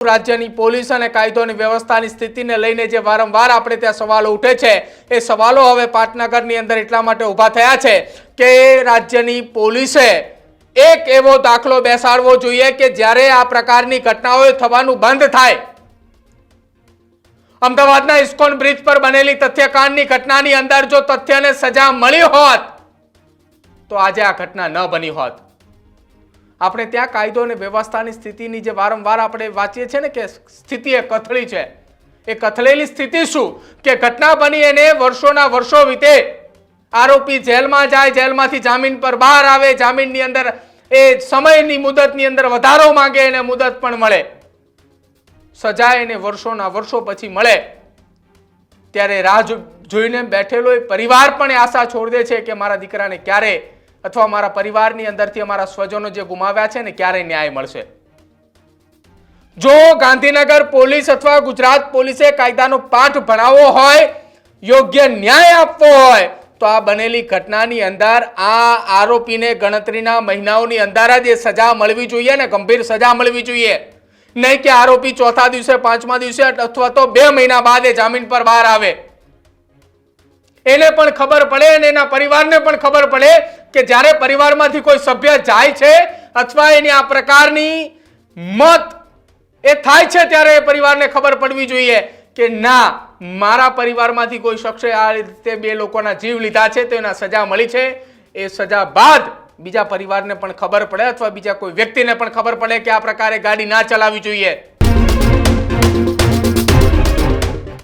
રાજ્યની પોલીસ અને કાયદોની વ્યવસ્થાની સ્થિતિને લઈને જે વારંવાર આપણે ત્યાં સવાલો ઉઠે છે, એ સવાલો હવે પાટનગરની અંદર એટલા માટે ઊભા થયા છે કે રાજ્યની પોલીસે એક એવો દાખલો બેસાડવો જોઈએ કે જ્યારે આ પ્રકારની ઘટનાઓ થવાનું બંધ થાય. અમદાવાદના ઇસ્કોન બ્રિજ પર બનેલી તથ્યકાંડની ઘટનાની અંદર જો તથ્યને સજા મળી હોત, તો આજે આ ઘટના ન બની હોત. આપણે ત્યાં કાયદો અને વ્યવસ્થાની સ્થિતિની જે વારંવાર આપણે વાંચીએ છીએ ને કે સ્થિતિ એ કથળી છે. એ કથળેલી સ્થિતિ શું? કે ઘટના બની એને વર્ષોના વર્ષો વીતે. આરોપી જેલમાં જાય, જેલમાંથી જામીન પર બહાર આવે, જામીનની અંદર એ સમયની મુદતની અંદર વધારો માંગે એને મુદત પણ મળે. સજા એને વર્ષોના વર્ષો પછી મળે. ત્યારે રાહ જોઈને બેઠેલો એ પરિવાર પણ આશા છોડી દે છે કે મારા દીકરાને ક્યારે અથવા મારા પરિવારની અંદરથી અમારા સ્વજનો જે ગુમાવ્યા છે ને ક્યારે ન્યાય મળશે? જો ગાંધીનગર પોલીસ અથવા ગુજરાત પોલીસે કાયદાનો પાઠ ભણાવવો હોય, યોગ્ય ન્યાય આપવો હોય, તો આ બનેલી ઘટનાની અંદર આ આરોપીને ગણતરીના મહિનાઓની અંદર જ એ સજા મળવી જોઈએ ને ગંભીર સજા મળવી જોઈએ. નહીં કે આરોપી ચોથા દિવસે, પાંચમા દિવસે અથવા તો બે મહિના બાદ એ જામીન પર બહાર આવે. એને પણ ખબર પડે અને એના પરિવારને પણ ખબર પડે કે જ્યારે પરિવારમાંથી કોઈ સભ્ય જાય છે અથવા એની આ પ્રકારની મત એ થાય છે ત્યારે એ પરિવારને ખબર પડવી જોઈએ કે ના, મારા પરિવારમાંથી કોઈ શખ્સે આ રીતે બે લોકોના જીવ લીધા છે, તો એના સજા મળી છે. એ સજા બાદ બીજા પરિવારને પણ ખબર પડે અથવા બીજા કોઈ વ્યક્તિને પણ ખબર પડે કે આ પ્રકારે ગાડી ના ચલાવવી જોઈએ.